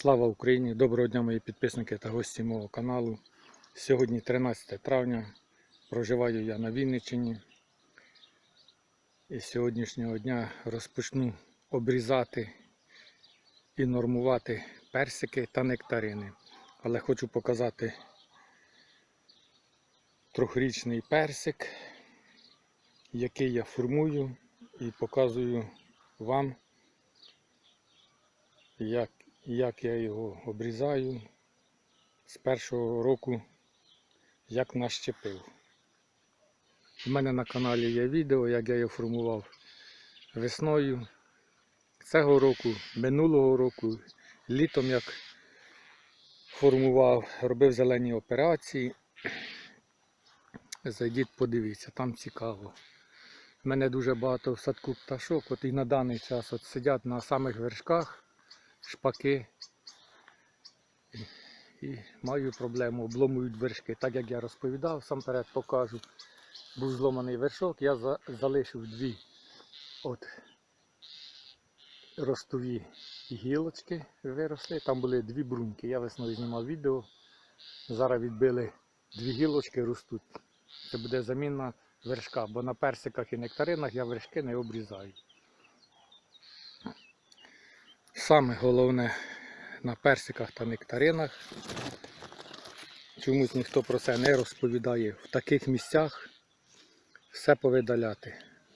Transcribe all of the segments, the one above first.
Слава Україні! Доброго дня мої підписники та гості мого каналу. Сьогодні 13 травня. Проживаю я на Вінниччині. І з сьогоднішнього дня розпочну обрізати і нормувати персики та нектарини. Але хочу показати трьохрічний персик, який я формую і показую вам, як як я його обрізаю з першого року, як нащепив. У мене на каналі є відео, як я його формував весною цього року, минулого року, літом як формував, робив зелені операції. Зайдіть, подивіться, там цікаво. У мене дуже багато в садку пташок, от і на даний час от сидять на самих вершках шпаки. І, маю проблему, обломують вершки. Так як я розповідав, сам перед покажу. Був зломаний вершок, я за, залишив дві от ростові гілочки виросли. Там були дві бруньки. Я весною знімав відео. Зараз відбили дві гілочки ростуть. Це буде заміна вершка, бо на персиках і нектаринах я вершки не обрізаю. Саме головне на персиках та нектаринах. Чомусь ніхто про це не розповідає. В таких місцях все повидаляти,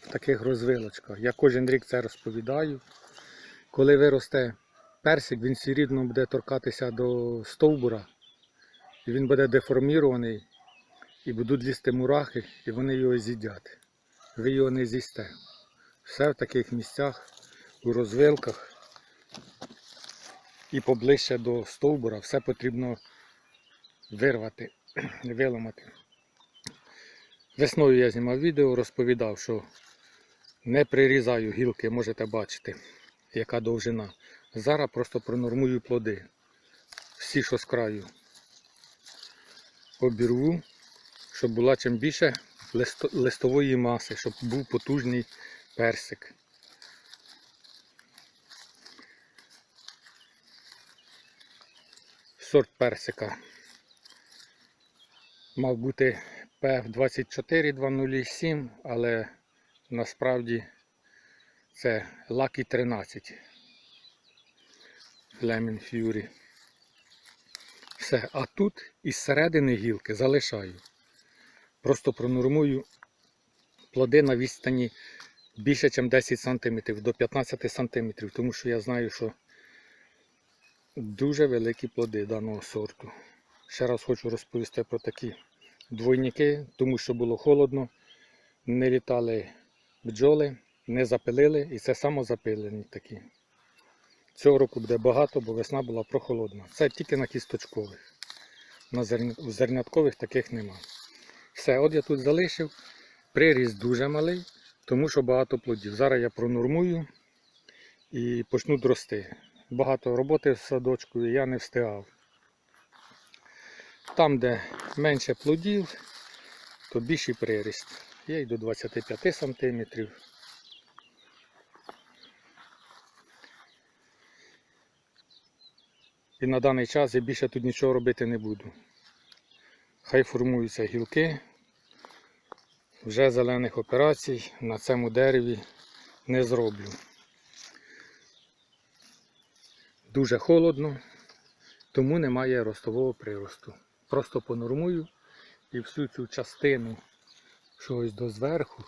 в таких розвилочках. Я кожен рік це розповідаю. Коли виросте персик, він все рівно буде торкатися до стовбура, і він буде деформірований, і будуть лізти мурахи, і вони його з'їдять. Ви його не з'їсте. Все в таких місцях, у розвилках і поближче до стовбура все потрібно вирвати, виламати. Весною я знімав відео, розповідав, що не прирізаю гілки, можете бачити, яка довжина. Зараз просто пронормую плоди. Всі, що з краю. Обірву, щоб була чим більше листової маси, щоб був потужний персик. Сорт персика мав бути PF24207, але насправді це Lucky 13 Flaming Fury. Все, а тут із середини гілки залишаю. Просто пронормую плоди на відстані більше, ніж 10 см до 15 см, тому що я знаю, що дуже великі плоди даного сорту. Ще раз хочу розповісти про такі двойники, тому що було холодно, не літали бджоли, не запилили і це самозапилені такі. Цього року буде багато, бо весна була прохолодна. Це тільки на кісточкових. На зерняткових таких нема. Все, от я тут залишив. Приріст дуже малий, тому що багато плодів. Зараз я пронормую і почну рости. Багато роботи в садочку і я не встигав. Там, де менше плодів, то більший приріст. Є й до 25 см. І на даний час я більше тут нічого робити не буду. Хай формуються гілки. Вже зелених операцій на цьому дереві не зроблю. Дуже холодно, тому немає ростового приросту. Просто понормую і всю цю частину чогось до зверху.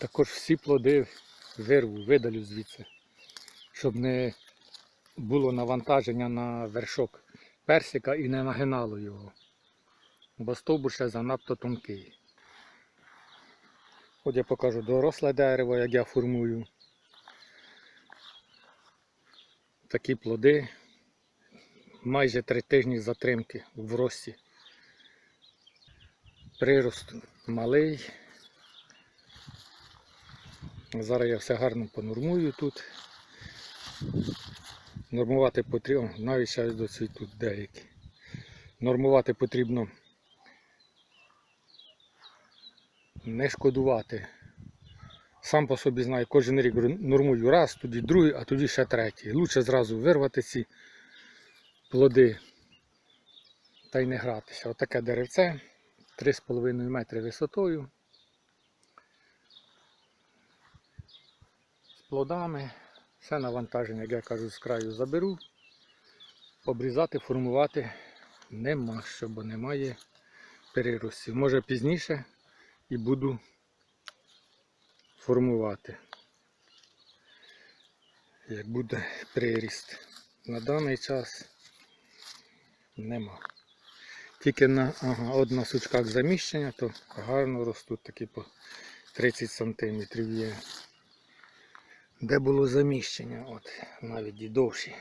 Також всі плоди вирву, видалю звідси, щоб не було навантаження на вершок персика і не нагинало його. Бо стовбур ще занадто тонкий. От я покажу доросле дерево, як я формую. Такі плоди. Майже три тижні затримки в рості. Прирост малий. Зараз я все гарно понормую тут. Нормувати потрібно, навіть зараз доцвітуть деякі. Нормувати потрібно не шкодувати Сам по собі знаю, кожен рік нормую раз, тоді другий, а тоді ще третій. Лучше зразу вирвати ці плоди та й не гратися. Отаке деревце 3,5 метри висотою. З плодами. Все навантаження, як я кажу, з краю заберу. Обрізати, формувати нема що, бо немає переростів. Може пізніше і буду формувати. Як буде приріст. На даний час нема. Тільки на ага, от сучках заміщення, то гарно ростуть такі по 30 см є. Де було заміщення, от навіть і довші.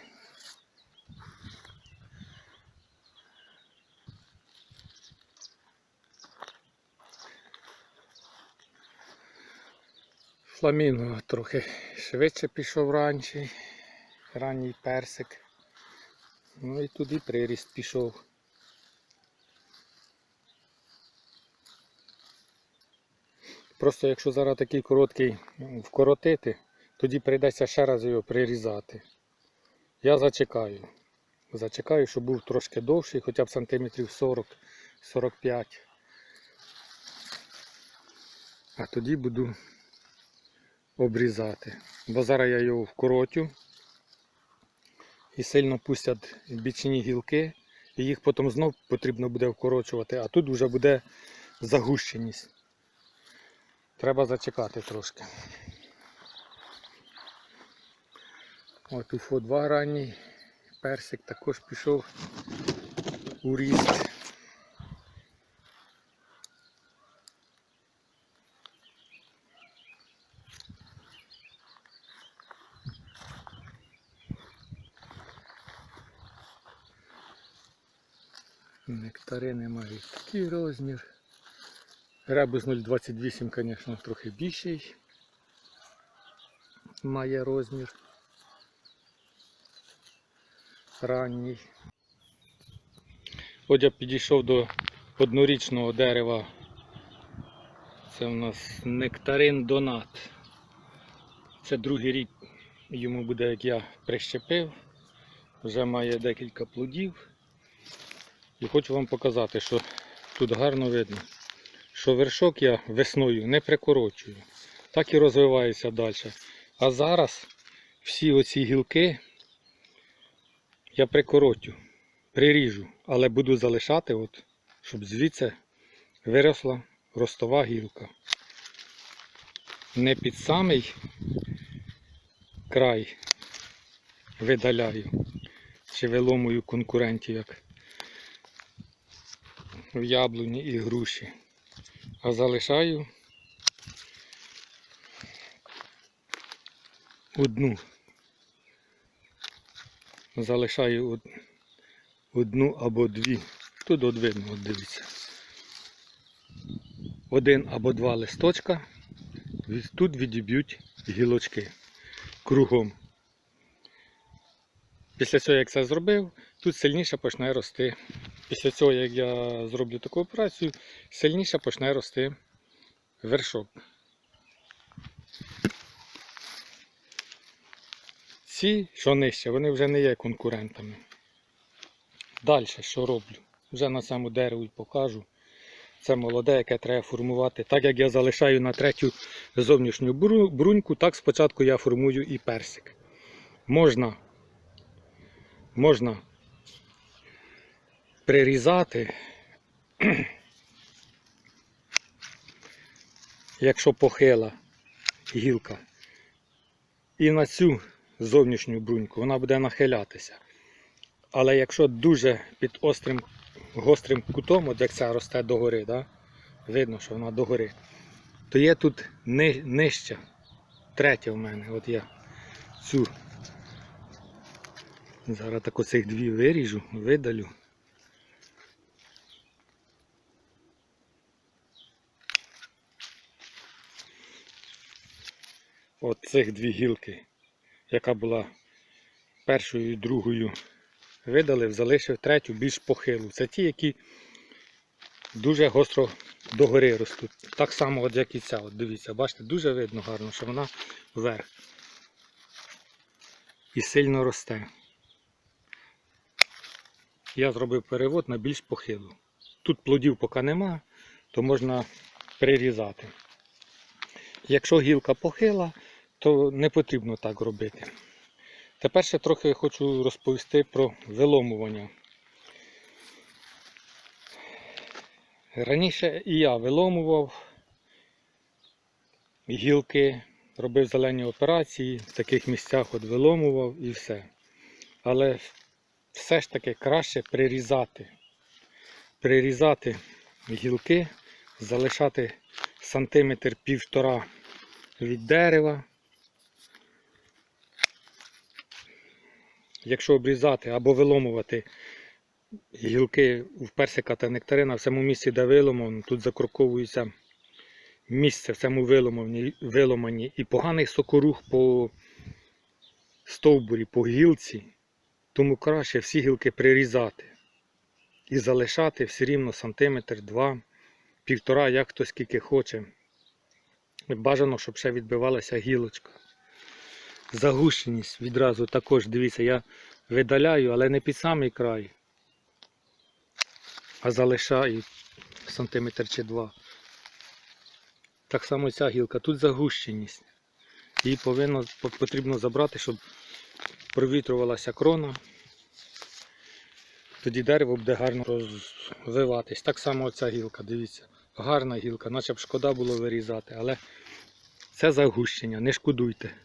Фламінго трохи швидше пішов раніше, ранній персик. Ну і туди приріст пішов. Просто якщо зараз такий короткий вкоротити, тоді прийдеться ще раз його прирізати. Я зачекаю. Зачекаю, щоб був трошки довший, хоча б сантиметрів 40-45. А тоді буду обрізати. Бо зараз я його вкоротю і сильно пустять бічні гілки, і їх потім знов потрібно буде вкорочувати, а тут вже буде загущеність. Треба зачекати трошки. От уфо 2 ранній, персик також пішов у ріст. Нектарини мають такий розмір. Ребус 0,28, звісно, трохи більший. Має розмір. Ранній. От я підійшов до однорічного дерева. Це у нас нектарин донат. Це другий рік йому буде, як я прищепив. Вже має декілька плодів. І хочу вам показати, що тут гарно видно, що вершок я весною не прикорочую. Так і розвиваюся далі. А зараз всі оці гілки я прикоротю, приріжу, але буду залишати, от, щоб звідси виросла ростова гілка. Не під самий край видаляю чи виломую конкурентів, як в яблуні і груші. А залишаю одну. Залишаю одну або дві. Тут от видно, от дивіться. Один або два листочка. Тут відіб'ють гілочки кругом. Після цього, як це зробив, тут сильніше почне рости. Після цього, як я зроблю таку операцію, сильніше почне рости вершок. Ці, що нижче, вони вже не є конкурентами. Далі що роблю? Вже на цьому дереву покажу. Це молоде, яке треба формувати. Так як я залишаю на третю зовнішню бруньку, так спочатку я формую і персик. Можна, можна прирізати, якщо похила гілка. І на цю зовнішню бруньку вона буде нахилятися. Але якщо дуже під острим, гострим кутом, от як ця росте догори, да? видно, що вона догори, то є тут ни, нижча, третя в мене. От я цю зараз так оцих дві виріжу, видалю. От цих дві гілки, яка була першою і другою видалив, залишив третю більш похилу. Це ті, які дуже гостро догори ростуть. Так само, от як і ця. От дивіться, бачите, дуже видно гарно, що вона вверх. І сильно росте. Я зробив перевод на більш похилу. Тут плодів поки нема, то можна прирізати. Якщо гілка похила, то не потрібно так робити. Тепер ще трохи хочу розповісти про виломування. Раніше і я виломував гілки, робив зелені операції, в таких місцях от виломував і все. Але все ж таки краще прирізати. Прирізати гілки, залишати сантиметр півтора від дерева. Якщо обрізати або виломувати гілки в персика та нектарина в самому місці, де виломано, тут закроковується місце в цьому виломані, виломані і поганий сокорух по стовбурі, по гілці, тому краще всі гілки прирізати і залишати все рівно сантиметр, два, півтора, як хто скільки хоче. Бажано, щоб ще відбивалася гілочка. Загущеність відразу також, дивіться, я видаляю, але не під самий край, а залишаю сантиметр чи два. Так само ця гілка, тут загущеність. Її повинно, потрібно забрати, щоб провітрювалася крона. Тоді дерево буде гарно розвиватись. Так само оця гілка, дивіться. Гарна гілка, наче б шкода було вирізати, але це загущення, не шкодуйте.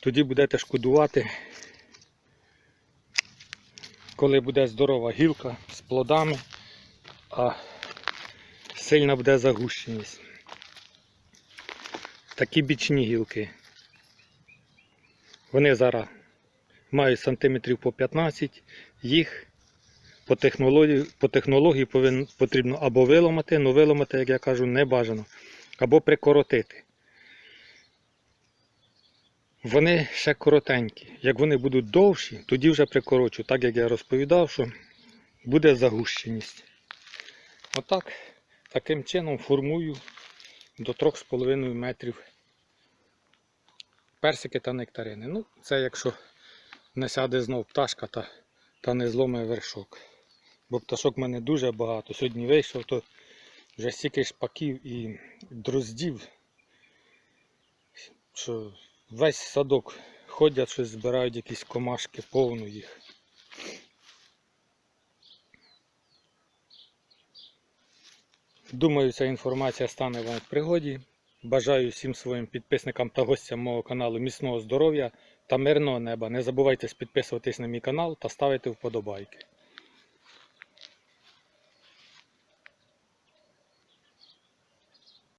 Тоді будете шкодувати, коли буде здорова гілка з плодами, а сильна буде загущеність. Такі бічні гілки. Вони зараз мають сантиметрів по 15, їх по технології, по технології повин, потрібно або виламати, але виламати, як я кажу, не бажано, або прикоротити. Вони ще коротенькі. Як вони будуть довші, тоді вже прикорочу, так як я розповідав, що буде загущеність. Отак, таким чином формую до 3,5 метрів персики та нектарини. Ну, це якщо не сяде знов пташка та, та не зломає вершок. Бо пташок в мене дуже багато. Сьогодні вийшов, то вже стільки шпаків і дроздів, що весь садок ходять, щось збирають якісь комашки, повно їх. Думаю, ця інформація стане вам в пригоді. Бажаю всім своїм підписникам та гостям мого каналу міцного здоров'я та мирного неба. Не забувайте підписуватись на мій канал та ставити вподобайки.